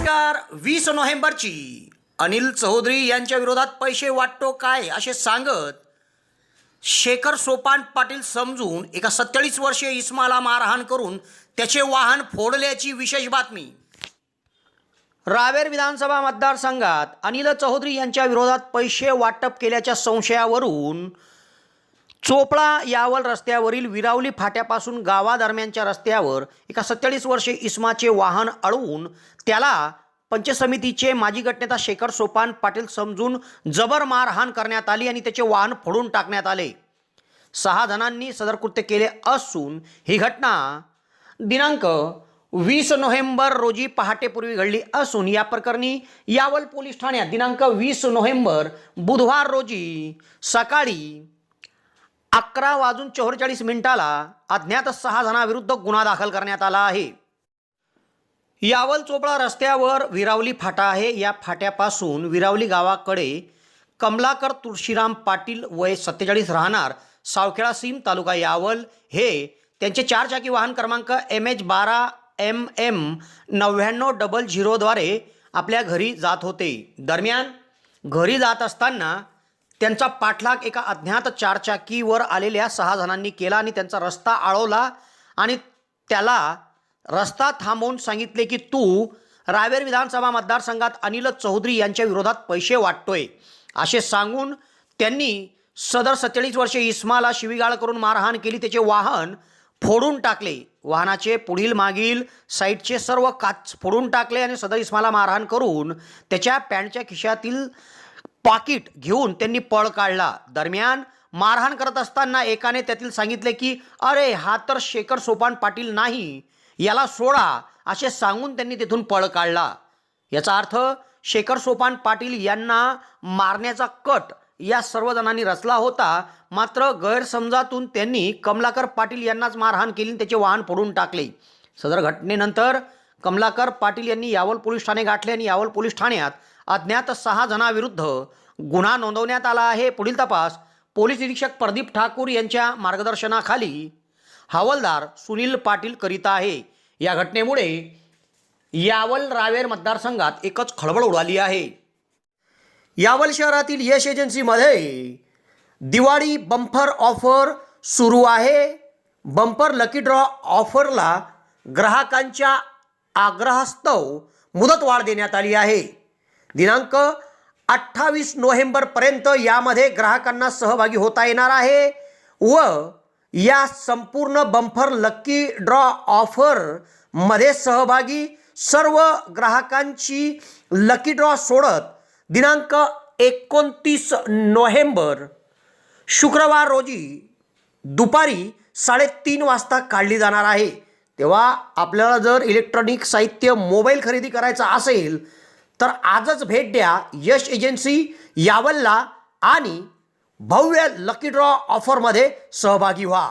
वीस नोव्हेंबरची. अनिल चौधरी यांच्या विरोधात पैसे वाटतो काय असे सांगत शेखर सोपान पाटील समजून एका सत्तेचाळीस वर्षीय इस्माला मारहाण करून त्याचे वाहन फोडल्याची विशेष बातमी. रावेर विधानसभा मतदारसंघात अनिल चौधरी यांच्या विरोधात पैसे वाटप केल्याच्या संशयावरून चोपळा यावल रस्त्यावरील विरावली फाट्यापासून गावादरम्यानच्या रस्त्यावर एका सत्तेचाळीस वर्षे इस्माचे वाहन अडवून त्याला पंचसमितीचे माजी गटनेता शेखर सोपान पाटील समजून जबर मारहाण करण्यात आली आणि त्याचे वाहन फोडून टाकण्यात आले. सहा जणांनी सदर कृत्य केले असून ही घटना दिनांक वीस नोव्हेंबर रोजी पहाटेपूर्वी घडली असून या प्रकरणी यावल पोलीस ठाण्यात दिनांक वीस नोव्हेंबर बुधवार रोजी सकाळी अकरा वाजून चौवेचाळीस मिनिटाला अज्ञात सहा जणांविरुद्ध गुन्हा दाखल करण्यात आला आहे. यावल चोपडा रस्त्यावर विरावली फाटा आहे. या फाट्यापासून विरावली गावाकडे कमलाकर तुळशीराम पाटील वय सत्तेचाळीस राहणार सावखेळा सीम तालुका यावल हे त्यांचे चारचाकी वाहन क्रमांक एम एच बारा एम एम नव्याण्णव डबल झिरोद्वारे आपल्या घरी जात होते. दरम्यान घरी जात असताना त्यांचा पाठलाग एका अज्ञात चारचाकीवर आलेल्या सहा जणांनी केला आणि त्यांचा रस्ता आळवला आणि त्याला रस्ता थांबवून सांगितले की तू रावेर विधानसभा मतदारसंघात अनिल चौधरी यांच्या विरोधात पैसे वाटतोय. असे सांगून त्यांनी सदर सत्तेचाळीस वर्षे इस्माला शिवीगाळ करून मारहाण केली. त्याचे वाहन फोडून टाकले. वाहनाचे पुढील मागील साईडचे सर्व काच फोडून टाकले आणि सदर इस्माला मारहाण करून त्याच्या पॅन्टच्या खिशातील पाकिट घेऊन त्यांनी पळ काढला. दरम्यान मारहाण करत असताना एकाने त्यातील सांगितले की अरे हा तर शेखर सोपान पाटील नाही. याला सोडा. असे सांगून त्यांनी तिथून पळ काढला. याचा अर्थ शेखर सोपान पाटील यांना मारण्याचा कट या सर्वजणांनी रचला होता. मात्र गैरसमजातून त्यांनी कमलाकर पाटील यांनाच मारहाण केली त्याचे वाहन फोडून टाकले. सदर घटनेनंतर कमलाकर पाटील यांनी यावल पोलीस ठाणे गाठले आणि यावल पोलीस ठाण्यात अज्ञात सहा जणांविरुद्ध गुन्हा नोंदवण्यात आला आहे. पुढील तपास पोलीस निरीक्षक प्रदीप ठाकूर यांच्या मार्गदर्शनाखाली हवालदार सुनील पाटील करीत आहे. या घटनेमुळे यावल रावेर मतदारसंघात एकच खळबळ उडाली आहे. यावल शहरातील यश एजन्सीमध्ये दिवाळी बंपर ऑफर सुरू आहे. बंपर लकी ड्रॉ ऑफरला ग्राहकांच्या आग्रहास्तव मुदतवाढ देण्यात आली आहे. दिनांक अठ्ठावीस नोव्हेंबरपर्यंत यामध्ये ग्राहकांना सहभागी होता येणार आहे व या संपूर्ण बम्फर लक्की ड्रॉ ऑफरमध्ये सहभागी सर्व ग्राहकांची लकी ड्रॉ सोडत दिनांक एकोणतीस नोव्हेंबर शुक्रवार रोजी दुपारी साडेतीन वाजता काढली जाणार आहे. तेव्हा आपल्याला जर इलेक्ट्रॉनिक साहित्य मोबाईल खरेदी करायचा असेल तर आजच भेट द्या यश एजन्सी यावलला आणि भव्य लकी ड्रॉ ऑफरमध्ये सहभागी व्हा.